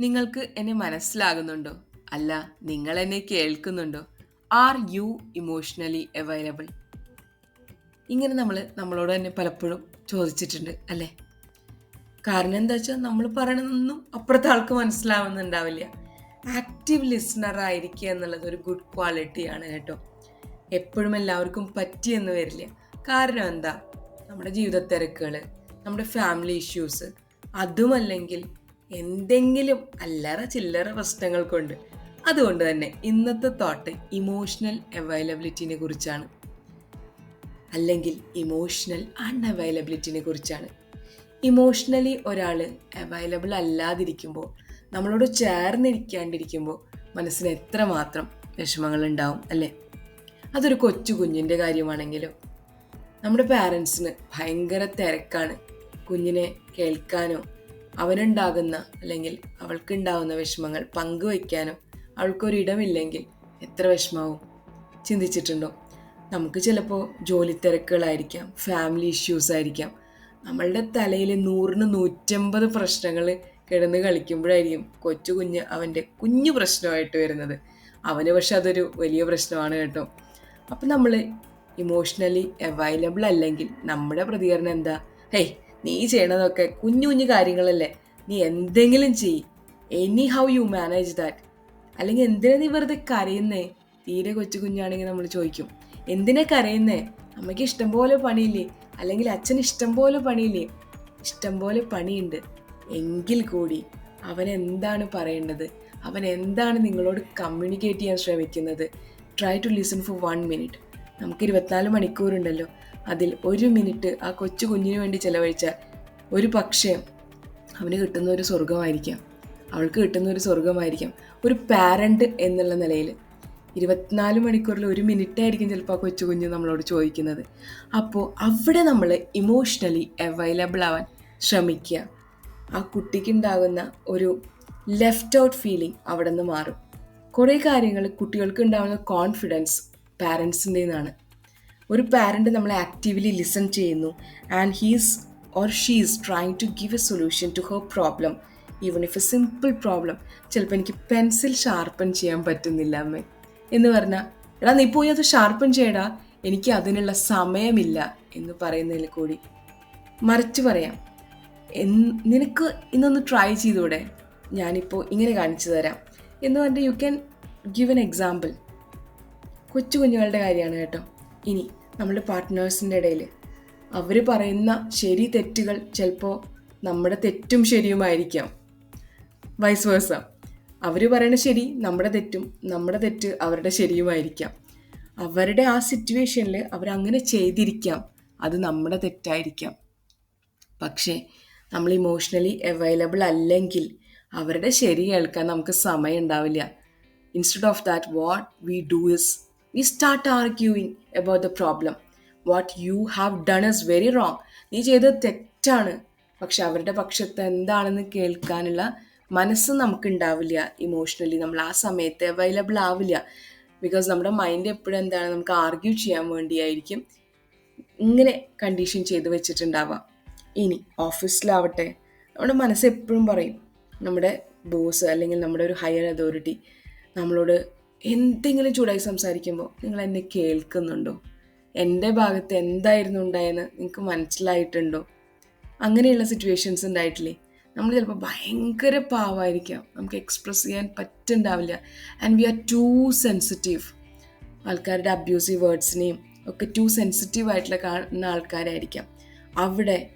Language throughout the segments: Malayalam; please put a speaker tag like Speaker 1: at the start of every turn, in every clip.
Speaker 1: നിങ്ങൾക്ക് എന്നെ മനസ്സിലാകുന്നുണ്ടോ? അല്ല നിങ്ങൾ എന്നെ കേൾക്കുന്നുണ്ടോ? ആർ യു ഇമോഷണലി അവൈലബിൾ ഇങ്ങനെ നമ്മൾ നമ്മളോട് തന്നെ പലപ്പോഴും ചോദിച്ചിട്ടുണ്ട് അല്ലേ? കാരണം എന്താ വെച്ചാൽ നമ്മൾ പറയണതൊന്നും അപ്പുറത്തെ ആൾക്ക് മനസ്സിലാവുന്നുണ്ടാവില്ല. ആക്റ്റീവ് ലിസണർ ആയിരിക്കുക എന്നുള്ളത് ഒരു ഗുഡ് ക്വാളിറ്റിയാണ് കേട്ടോ. എപ്പോഴും എല്ലാവർക്കും പറ്റിയെന്ന് വരില്ല. കാരണം എന്താ? നമ്മുടെ ജീവിത തിരക്കുകൾ നമ്മുടെ ഫാമിലി ഇഷ്യൂസ് അതുമല്ലെങ്കിൽ എന്തെങ്കിലും അല്ലറ ചില്ലറ പ്രശ്നങ്ങൾ കൊണ്ട് അതുകൊണ്ട് തന്നെ ഇന്നത്തെ തോട്ട് ഇമോഷണൽ അവൈലബിലിറ്റിനെ കുറിച്ചാണ്. അല്ലെങ്കിൽ ഇമോഷണൽ അൺഅവൈലബിലിറ്റിനെ കുറിച്ചാണ്. ഇമോഷണലി ഒരാൾ അവൈലബിൾ അല്ലാതിരിക്കുമ്പോൾ നമ്മളോട് ചേർന്നിരിക്കാണ്ടിരിക്കുമ്പോൾ മനസ്സിന് എത്രമാത്രം വിഷമങ്ങൾ ഉണ്ടാവും അല്ലേ? അതൊരു കൊച്ചു കുഞ്ഞിന്റെ കാര്യമാണെങ്കിലും നമ്മുടെ പാരൻസിന് ഭയങ്കര തിരക്കാണ്. കുഞ്ഞിനെ കേൾക്കാനോ അവനുണ്ടാകുന്ന അല്ലെങ്കിൽ അവൾക്കുണ്ടാകുന്ന വിഷമങ്ങൾ പങ്കുവയ്ക്കാനും അവൾക്കൊരിടമില്ലെങ്കിൽ എത്ര വിഷമാവും ചിന്തിച്ചിട്ടുണ്ടോ? നമുക്ക് ചിലപ്പോൾ ജോലി തിരക്കുകളായിരിക്കാം ഫാമിലി ഇഷ്യൂസ് ആയിരിക്കാം. നമ്മളുടെ തലയിൽ നൂറിന് നൂറ്റമ്പത് പ്രശ്നങ്ങൾ കിടന്ന് കളിക്കുമ്പോഴായിരിക്കും കൊച്ചു കുഞ്ഞ് അവന്റെ കുഞ്ഞു പ്രശ്നമായിട്ട് വരുന്നത്. അവന് പക്ഷെ അതൊരു വലിയ പ്രശ്നമാണ് കേട്ടോ. അപ്പം നമ്മൾ ഇമോഷണലി അവൈലബിൾ അല്ലെങ്കിൽ നമ്മുടെ പ്രതികരണം എന്താ? ഹേയ് നീ ചെയ്യണതൊക്കെ കുഞ്ഞു കുഞ്ഞു കാര്യങ്ങളല്ലേ. നീ എന്തെങ്കിലും ചെയ് anyhow you manage that അല്ലെങ്കിൽ എന്തിനാ നീ വെറുതെ കരയുന്നേ? തീരെ കൊച്ചു കുഞ്ഞാണെങ്കിൽ നമ്മൾ ചോദിക്കും. എന്തിനാ കരയുന്നേ? അമ്മയ്ക്ക് ഇഷ്ടം പോലെ പണിയില്ലേ? അല്ലെങ്കിൽ അച്ഛൻ ഇഷ്ടം പോലെ പണിയില്ലേ? ഇഷ്ടം പോലെ പണിയുണ്ട്. എങ്കിൽ കൂടി അവൻ എന്താണ് പറയേണ്ടത്? അവൻ എന്താണ് നിങ്ങളോട് കമ്മ്യൂണിക്കേറ്റ് ചെയ്യാൻ ശ്രമിക്കുന്നത്? Try to listen for one minute നമുക്ക് ഇരുപത്തിനാല് മണിക്കൂറുണ്ടല്ലോ. അതിൽ ഒരു മിനിറ്റ് ആ കൊച്ചു കുഞ്ഞിന് വേണ്ടി ചിലവഴിച്ചാൽ ഒരു പക്ഷേ അവന് കിട്ടുന്ന ഒരു സ്വർഗമായിരിക്കാം അവൾക്ക് കിട്ടുന്ന ഒരു സ്വർഗമായിരിക്കാം ഒരു പാരന്റ് എന്നുള്ള നിലയിൽ ഇരുപത്തിനാല് മണിക്കൂറിൽ ഒരു മിനിറ്റ് ആയിരിക്കും ചിലപ്പോൾ ആ കൊച്ചു കുഞ്ഞ് നമ്മളോട് ചോദിക്കുന്നത്. അപ്പോൾ അവിടെ നമ്മൾ ഇമോഷണലി അവൈലബിൾ ആവാൻ ശ്രമിക്കുക. ആ കുട്ടിക്കുണ്ടാകുന്ന ഒരു ലെഫ്റ്റ് ഔട്ട് ഫീലിംഗ് അവിടെ നിന്ന് മാറും. കുറേ കാര്യങ്ങൾ കുട്ടികൾക്ക് ഉണ്ടാകുന്ന കോൺഫിഡൻസ് പാരൻസിന്റെ നിന്നാണ്. ഒരു പാരന്റ് നമ്മളെ ആക്റ്റീവ്ലി ലിസൺ ചെയ്യുന്നു. And he's or she's trying to give a solution to her problem even if a simple problem ചിലപ്പോൾ എനിക്ക് പെൻസിൽ ഷാർപ്പൺ ചെയ്യാൻ പറ്റുന്നില്ല അമ്മേ. എന്ന് പറഞ്ഞാൽ എടാ നീ പോയി അത് ഷാർപ്പൺ ചെയ്യടാ. എനിക്ക് അതിനുള്ള സമയമില്ല എന്ന് പറയുന്നതിൽ കൂടി. മറിച്ച് പറയാം നിനക്ക് ഇന്നൊന്ന് ട്രൈ ചെയ്തൂടെ? ഞാനിപ്പോൾ ഇങ്ങനെ കാണിച്ചു തരാം. എന്ന് പറഞ്ഞിട്ട് you can give an example കൊച്ചു കുഞ്ഞുങ്ങളുടെ കാര്യമാണ് കേട്ടോ. ഇനി നമ്മുടെ പാർട്ട്നേഴ്സിന്റെ ഇടയിൽ അവർ പറയുന്ന ശരി തെറ്റുകൾ ചിലപ്പോൾ നമ്മുടെ തെറ്റും ശരിയുമായിരിക്കാം. വൈസ് വേഴ്സ അവർ പറയുന്ന ശരി നമ്മുടെ തെറ്റും നമ്മുടെ തെറ്റ് അവരുടെ ശരിയുമായിരിക്കാം. അവരുടെ ആ സിറ്റുവേഷനിൽ അവരങ്ങനെ ചെയ്തിരിക്കാം. അത് നമ്മുടെ തെറ്റായിരിക്കാം. പക്ഷേ നമ്മൾ ഇമോഷണലി അവൈലബിൾ അല്ലെങ്കിൽ അവരുടെ ശരി കേൾക്കാൻ നമുക്ക് സമയം ഉണ്ടാവില്ല instead of that what we do is we start arguing about the problem what you have done is very wrong നീ ചെയ്തത് തെറ്റാണ്. പക്ഷെ അവരുടെ പക്ഷത്ത് എന്താണെന്ന് കേൾക്കാനുള്ള മനസ്സ് നമുക്ക് ഉണ്ടാവില്ല ഇമോഷണലി നമ്മൾ ആ സമയത്ത് അവൈലബിൾ ആവില്ല. ബിക്കോസ് നമ്മുടെ മൈൻഡ് എപ്പോഴും എന്താണ് നമുക്ക് ആർഗ്യൂ ചെയ്യാൻ വേണ്ടിയായിരിക്കും. ഇങ്ങനെ കണ്ടീഷൻ ചെയ്ത് വെച്ചിട്ടുണ്ടാവാം. ഇനി ഓഫീസിലാവട്ടെ നമ്മുടെ മനസ്സ് എപ്പോഴും പറയും. നമ്മുടെ ബോസ് അല്ലെങ്കിൽ നമ്മുടെ ഒരു ഹയർ അതോറിറ്റി നമ്മളോട് എന്തെങ്കിലും ചൂടായി സംസാരിക്കുമ്പോൾ നിങ്ങൾ എന്നെ കേൾക്കുന്നുണ്ടോ? എന്റെ ഭാഗത്ത് എന്തായിരുന്നു ഉണ്ടായെന്ന് നിങ്ങൾക്ക് മനസ്സിലായിട്ടുണ്ടോ? അങ്ങനെയുള്ള സിറ്റുവേഷൻസ് ഉണ്ടായിട്ടില്ലേ? നമ്മൾ ചിലപ്പോൾ ഭയങ്കര പാവമായിരിക്കാം നമുക്ക് എക്സ്പ്രസ് ചെയ്യാൻ പറ്റുണ്ടാവില്ല and we are too sensitive ആൾക്കാരുടെ അബ്യൂസീവ് വേർഡ്സിനെയും ഒക്കെ ടു സെൻസിറ്റീവ് ആയിട്ടുള്ള കാണുന്ന ആൾക്കാരായിരിക്കാം. അവിടെ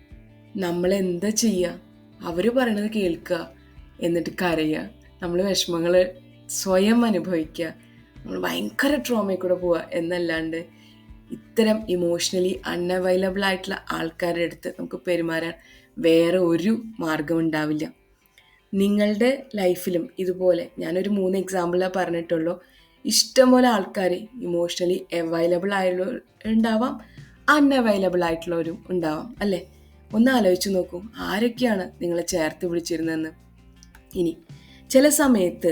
Speaker 1: നമ്മൾ എന്താ ചെയ്യുക അവർ പറയണത് കേൾക്കുക എന്നിട്ട് കരയുക നമ്മൾ വിഷമങ്ങൾ സ്വയം അനുഭവിക്കുക. നമ്മൾ ഭയങ്കര ട്രോമയിൽ കൂടെ പോവുക എന്നല്ലാണ്ട് ഇത്തരം ഇമോഷണലി അൺഅവൈലബിൾ ആയിട്ടുള്ള ആൾക്കാരുടെ അടുത്ത് നമുക്ക് പെരുമാറാൻ വേറെ ഒരു മാർഗം ഉണ്ടാവില്ല. നിങ്ങളുടെ ലൈഫിലും ഇതുപോലെ ഞാനൊരു മൂന്ന് എക്സാമ്പിളാണ് പറഞ്ഞിട്ടുള്ളൂ. ഇഷ്ടംപോലെ ആൾക്കാർ ഇമോഷണലി അവൈലബിൾ ആയുള്ള ഉണ്ടാവാം അൺഅവൈലബിൾ ആയിട്ടുള്ളവരും ഉണ്ടാവാം അല്ലേ? ഒന്ന് ആലോചിച്ച് നോക്കൂ ആരൊക്കെയാണ് നിങ്ങളെ ചേർത്ത് പിടിച്ചിരുന്നതെന്ന്? ഇനി ചില സമയത്ത്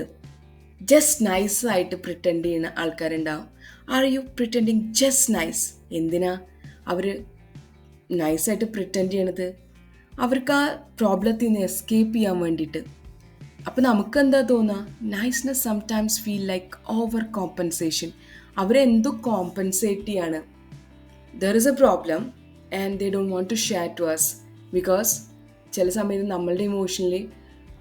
Speaker 1: ജസ്റ്റ് നൈസ് ആയിട്ട് പ്രിറ്റൻഡ് ചെയ്യുന്ന ആൾക്കാരുണ്ടാവും. Are you pretending just nice എന്തിനാ? അവർ നൈസായിട്ട് പ്രിറ്റൻഡ് ചെയ്യണത്? അവർക്ക് ആ പ്രോബ്ലത്തിൽ നിന്ന് എസ്കേപ്പ് ചെയ്യാൻ വേണ്ടിയിട്ട്. അപ്പോൾ നമുക്കെന്താ തോന്നുക niceness sometimes feel like over compensation അവരെന്തോ കോമ്പൻസേറ്റ് ചെയ്യാണ്? There is a problem and they don't want to share to us because ചില സമയത്ത് നമ്മളുടെ ഇമോഷനിൽ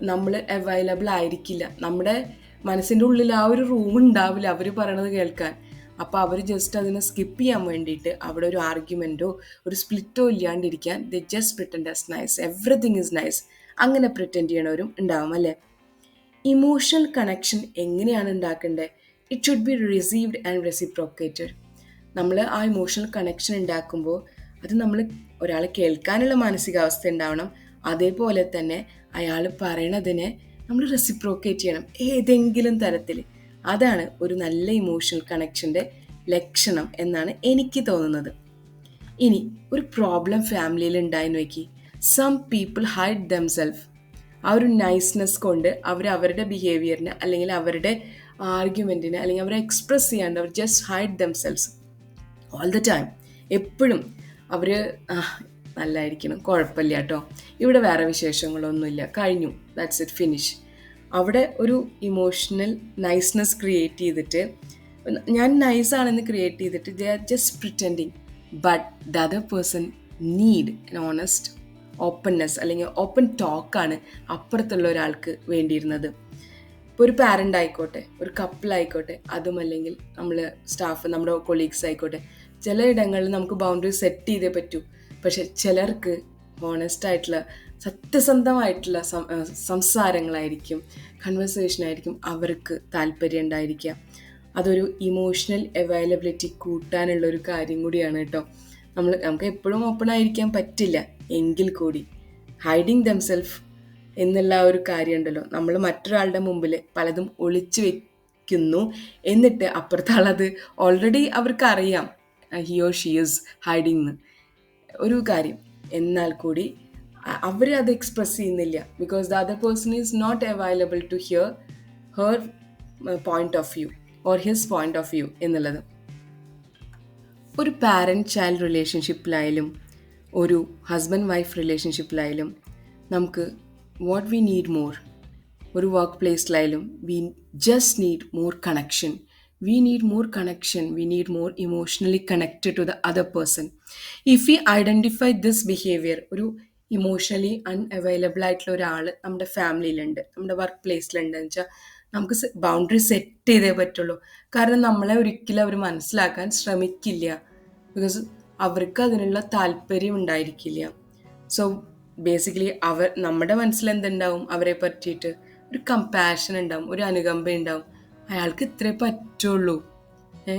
Speaker 1: നമ്മൾ അവൈലബിൾ ആയിരിക്കില്ല. നമ്മുടെ മനസ്സിന്റെ ഉള്ളിൽ ആ ഒരു റൂം ഉണ്ടാവില്ല. അവർ പറയണത് കേൾക്കാൻ. അപ്പോൾ അവർ ജസ്റ്റ് അതിനെ സ്കിപ്പ് ചെയ്യാൻ വേണ്ടിയിട്ട് അവിടെ ഒരു ആർഗ്യുമെന്റോ ഒരു സ്പ്ലിറ്റോ ഇല്ലാണ്ടിരിക്കാൻ the just pretend as nice everything is nice അങ്ങനെ പ്രിറ്റൻഡ് ചെയ്യണവരും ഉണ്ടാവും അല്ലേ? ഇമോഷണൽ കണക്ഷൻ എങ്ങനെയാണ് ഉണ്ടാക്കേണ്ടത് it should be received and reciprocated നമ്മൾ ആ ഇമോഷണൽ കണക്ഷൻ ഉണ്ടാക്കുമ്പോൾ അത് നമ്മൾ ഒരാൾ കേൾക്കാനുള്ള മാനസികാവസ്ഥ ഉണ്ടാവണം. അതേപോലെ തന്നെ അയാൾ പറയണതിനെ നമ്മൾ റെസിപ്രോക്കേറ്റ് ചെയ്യണം ഏതെങ്കിലും തരത്തിൽ. അതാണ് ഒരു നല്ല ഇമോഷണൽ കണക്ഷന്റെ ലക്ഷണം എന്നാണ് എനിക്ക് തോന്നുന്നത്. ഇനി ഒരു പ്രോബ്ലം ഫാമിലിയിൽ ഉണ്ടായെന്ന് നോക്കി. സം പീപ്പിൾ ഹൈഡ് ദംസെൽഫ് ആ ഒരു നൈസ്നെസ് കൊണ്ട് അവർ അവരുടെ ബിഹേവിയറിന് അല്ലെങ്കിൽ അവരുടെ ആർഗ്യുമെന്റിന് അല്ലെങ്കിൽ അവരെ എക്സ്പ്രസ് ചെയ്യാണ്ട് അവർ just hide themselves all the time എപ്പോഴും അവർ നല്ലതായിരിക്കണം കുഴപ്പമില്ല കേട്ടോ. ഇവിടെ വേറെ വിശേഷങ്ങളൊന്നുമില്ല. കഴിഞ്ഞു. ദാറ്റ്സ് ഇറ്റ് ഫിനിഷ് അവിടെ ഒരു ഇമോഷണൽ നൈസ്നെസ് ക്രിയേറ്റ് ചെയ്തിട്ട് ഞാൻ നൈസാണെന്ന് ക്രിയേറ്റ് ചെയ്തിട്ട് they are just pretending but the other person need an honest openness അല്ലെങ്കിൽ ഓപ്പൺ ടോക്കാണ് അപ്പുറത്തുള്ള ഒരാൾക്ക് വേണ്ടിയിരുന്നത്. ഇപ്പോൾ ഒരു പാരന്റ് ആയിക്കോട്ടെ ഒരു കപ്പിളായിക്കോട്ടെ അതും അല്ലെങ്കിൽ നമ്മൾ സ്റ്റാഫ് നമ്മുടെ കൊളീഗ്സ് ആയിക്കോട്ടെ ചില ഇടങ്ങളിൽ നമുക്ക് ബൗണ്ടറി സെറ്റ് ചെയ്തേ പറ്റൂ. പക്ഷെ ചിലർക്ക് ഹോണസ്റ്റ് ആയിട്ടുള്ള സത്യസന്ധമായിട്ടുള്ള സംസാരങ്ങളായിരിക്കും കൺവെർസേഷൻ ആയിരിക്കും അവർക്ക് താല്പര്യം ഉണ്ടായിരിക്കുക. അതൊരു ഇമോഷണൽ അവൈലബിലിറ്റി കൂട്ടാനുള്ള ഒരു കാര്യം കൂടിയാണ് കേട്ടോ. നമ്മൾ നമുക്ക് എപ്പോഴും ഓപ്പൺ ആയിരിക്കാൻ പറ്റില്ല. എങ്കിൽ കൂടി ഹൈഡിങ് ദംസെൽഫ് എന്നുള്ള ഒരു കാര്യമുണ്ടല്ലോ നമ്മൾ മറ്റൊരാളുടെ മുമ്പിൽ പലതും ഒളിച്ചു വെക്കുന്നു. എന്നിട്ട് അപ്പുറത്താളത് ഓൾറെഡി അവർക്ക് അറിയാം ഹിയോ ഷീ ഈസ് ഹൈഡിങ് ഒരു കാര്യം. എന്നാൽ കൂടി അവർ അത് എക്സ്പ്രസ് ചെയ്യുന്നില്ല. Because the other person is not available to hear her point of view or his point of view എന്നുള്ളത്. ഒരു പാരന്റ് ചൈൽഡ് റിലേഷൻഷിപ്പിലായാലും ഒരു ഹസ്ബൻഡ് വൈഫ് റിലേഷൻഷിപ്പിലായാലും നമുക്ക് വാട്ട് വി നീഡ് മോർ ഒരു work പ്ലേസിലായാലും we just need more connection we need more connection we need more emotionally connected to the other person if we identify this behaviour ഒരു ഇമോഷണലി അൺഅവൈലബിൾ ആയിട്ടുള്ള ഒരാൾ നമ്മുടെ ഫാമിലിയിലുണ്ട് നമ്മുടെ വർക്ക് പ്ലേസിലുണ്ട് എന്ന് വെച്ചാൽ നമുക്ക് ബൗണ്ടറി സെറ്റ് ചെയ്തേ പറ്റുള്ളൂ. കാരണം നമ്മളെ ഒരിക്കലും അവർ മനസ്സിലാക്കാൻ ശ്രമിക്കില്ല. ബിക്കോസ് അവർക്ക് അതിനുള്ള താല്പര്യം ഉണ്ടായിരിക്കില്ല. സോ ബേസിക്കലി അവർ നമ്മുടെ മനസ്സിൽ എന്തുണ്ടാവും അവരെ പറ്റിയിട്ട് ഒരു കമ്പാഷൻ ഉണ്ടാവും ഒരു അനുകമ്പ ഉണ്ടാവും അയാൾക്ക് ഇത്രേ പറ്റുള്ളൂ.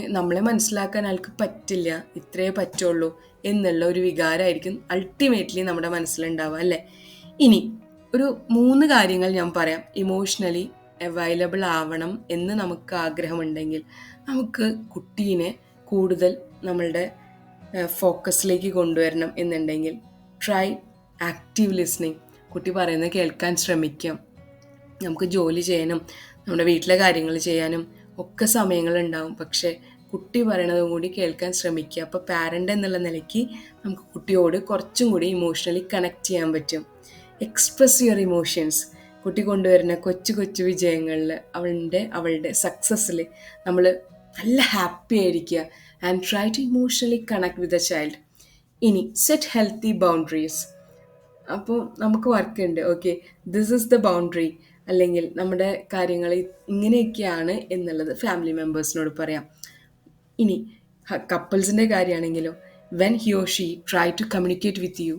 Speaker 1: നമ്മളെ മനസ്സിലാക്കാൻ അയാൾക്ക് പറ്റില്ല. ഇത്രേ പറ്റുള്ളൂ എന്നുള്ള ഒരു വികാരമായിരിക്കും അൾട്ടിമേറ്റ്ലി നമ്മുടെ മനസ്സിലുണ്ടാവുക അല്ലേ? ഇനി ഒരു മൂന്ന് കാര്യങ്ങൾ ഞാൻ പറയാം. ഇമോഷണലി അവൈലബിൾ ആവണം എന്ന് നമുക്ക് ആഗ്രഹമുണ്ടെങ്കിൽ നമുക്ക് കുട്ടീനെ കൂടുതൽ നമ്മളുടെ ഫോക്കസിലേക്ക് കൊണ്ടുവരണം എന്നുണ്ടെങ്കിൽ ട്രൈ ആക്റ്റീവ് ലിസ്ണിങ് കുട്ടി പറയുന്നത് കേൾക്കാൻ ശ്രമിക്കാം. നമുക്ക് ജോലി ചെയ്യാനും നമ്മുടെ വീട്ടിലെ കാര്യങ്ങൾ ചെയ്യാനും ഒക്കെ സമയങ്ങളുണ്ടാവും. പക്ഷേ കുട്ടി പറയണതും കൂടി കേൾക്കാൻ ശ്രമിക്കുക. അപ്പോൾ പാരന്റ് എന്നുള്ള നിലയ്ക്ക് നമുക്ക് കുട്ടിയോട് കുറച്ചും കൂടി ഇമോഷണലി കണക്ട് ചെയ്യാൻ പറ്റും. എക്സ്പ്രസ് യുവർ ഇമോഷൻസ് കുട്ടി കൊണ്ടുവരുന്ന കൊച്ചു കൊച്ചു വിജയങ്ങളിൽ അവളുടെ അവളുടെ സക്സസ്സിൽ നമ്മൾ നല്ല ഹാപ്പി ആയിരിക്കുക. And try to emotionally connect with a child ഇനി സെറ്റ് ഹെൽത്തി ബൗണ്ടറീസ് അപ്പോൾ നമുക്ക് വർക്ക് ഉണ്ട്. Okay this is the boundary അല്ലെങ്കിൽ നമ്മുടെ കാര്യങ്ങൾ ഇങ്ങനെയൊക്കെയാണ് എന്നുള്ളത് ഫാമിലി മെമ്പേഴ്സിനോട് പറയാം. ഇനി കപ്പിൾസിന്റെ കാര്യമാണെങ്കിലോ when he or she try to communicate with you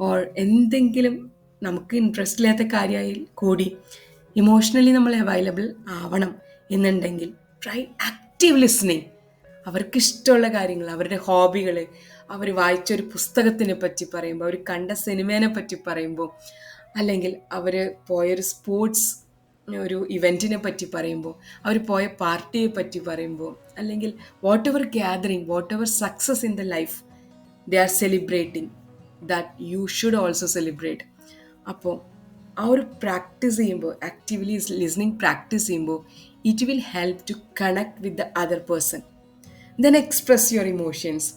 Speaker 1: or എന്തെങ്കിലും നമുക്ക് ഇൻട്രസ്റ്റ് ഇല്ലാത്ത കാര്യമായി കൂടി ഇമോഷണലി നമ്മൾ അവൈലബിൾ ആവണം എന്നുണ്ടെങ്കിൽ ട്രൈ ആക്റ്റീവ് ലിസ്ണിങ് അവർക്ക് ഇഷ്ടമുള്ള കാര്യങ്ങൾ അവരുടെ ഹോബികൾ അവർ വായിച്ചൊരു പുസ്തകത്തിനെ പറ്റി പറയുമ്പോൾ അവർ കണ്ട സിനിമേനെ പറ്റി പറയുമ്പോൾ അല്ലെങ്കിൽ അവർ പോയൊരു സ്പോർട്സ് ഒരു ഇവന്റിനെ പറ്റി പറയുമ്പോൾ അവർ പോയ പാർട്ടിയെ പറ്റി പറയുമ്പോൾ അല്ലെങ്കിൽ whatever gathering whatever success in the life they are celebrating that you should also celebrate അപ്പോൾ ആ ഒരു പ്രാക്ടീസ് ചെയ്യുമ്പോൾ ആക്റ്റീവ്ലി ലിസ്ണിങ് പ്രാക്ടീസ് ചെയ്യുമ്പോൾ it will help to connect with the other person then express your emotions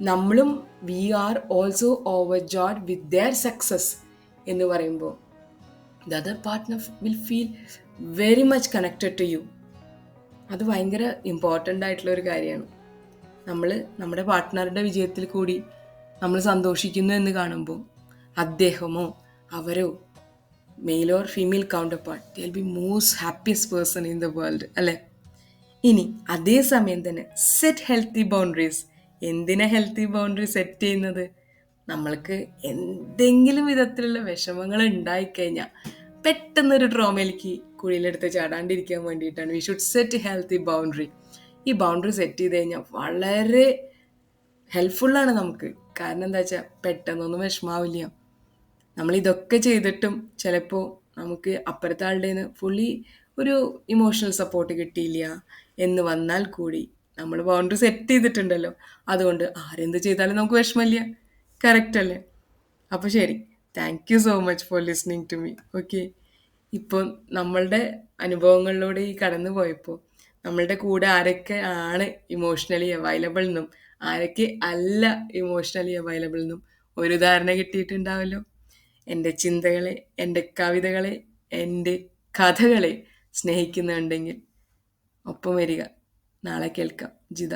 Speaker 1: നമ്മളും we are also overjoyed with their success എന്ന് പറയുമ്പോൾ the other partner will feel very much connected to you അത് ഭയങ്കര ഇമ്പോർട്ടന്റ് ആയിട്ടുള്ള ഒരു കാര്യമാണ്. നമ്മൾ നമ്മുടെ പാർട്ട്ണറുടെ വിജയത്തിൽ കൂടി നമ്മൾ സന്തോഷിക്കുന്നു എന്ന് കാണുമ്പോൾ അദ്ദേഹമോ അവരോ male or female counterpart they'll be most happiest person in the world അല്ലേ? ഇനി അതേ സമയം തന്നെ സെറ്റ് ഹെൽത്തി ബൗണ്ടറീസ് എന്തിനാ ഹെൽത്തി ബൗണ്ടറി സെറ്റ് ചെയ്യുന്നത്? നമ്മൾക്ക് എന്തെങ്കിലും വിധത്തിലുള്ള വിഷമങ്ങൾ ഉണ്ടായിക്കഴിഞ്ഞാൽ പെട്ടെന്നൊരു ട്രോമയിലേക്ക് കുഴിയിലെടുത്ത് ചാടാണ്ടിരിക്കാൻ വേണ്ടിയിട്ടാണ്. We should set healthy boundary ഈ ബൗണ്ടറി സെറ്റ് ചെയ്ത് കഴിഞ്ഞാൽ വളരെ ഹെൽപ്ഫുള്ളാണ് നമുക്ക്. കാരണം എന്താ വെച്ചാൽ പെട്ടെന്നൊന്നും വിഷമാവില്ല. നമ്മൾ ഇതൊക്കെ ചെയ്തിട്ടും ചിലപ്പോൾ നമുക്ക് അപ്പുറത്തെ ആളുടെ നിന്ന് ഫുള്ളി ഒരു ഇമോഷണൽ സപ്പോർട്ട് കിട്ടിയില്ല എന്ന് വന്നാൽ കൂടി നമ്മൾ ബൗണ്ടറി സെറ്റ് ചെയ്തിട്ടുണ്ടല്ലോ. അതുകൊണ്ട് ആരെന്ത് ചെയ്താലും നമുക്ക് വിഷമമില്ല. കറക്റ്റ് അല്ലേ? അപ്പോൾ ശരി. Thank you so much for listening to me okay ഇപ്പോൾ നമ്മളുടെ അനുഭവങ്ങളിലൂടെ ഈ കടന്നു പോയപ്പോൾ നമ്മളുടെ കൂടെ ആരൊക്കെ ആണ് ഇമോഷണലി അവൈലബിൾ എന്നും ആരൊക്കെ അല്ല ഇമോഷണലി അവൈലബിൾ എന്നും ഒരു ധാരണ കിട്ടിയിട്ടുണ്ടാവല്ലോ? എന്റെ ചിന്തകളെ എന്റെ കവിതകളെ എന്റെ കഥകളെ സ്നേഹിക്കുന്നുണ്ടെങ്കിൽ ഒപ്പം വരിക. നാളെ കേൾക്കാം. ജിത.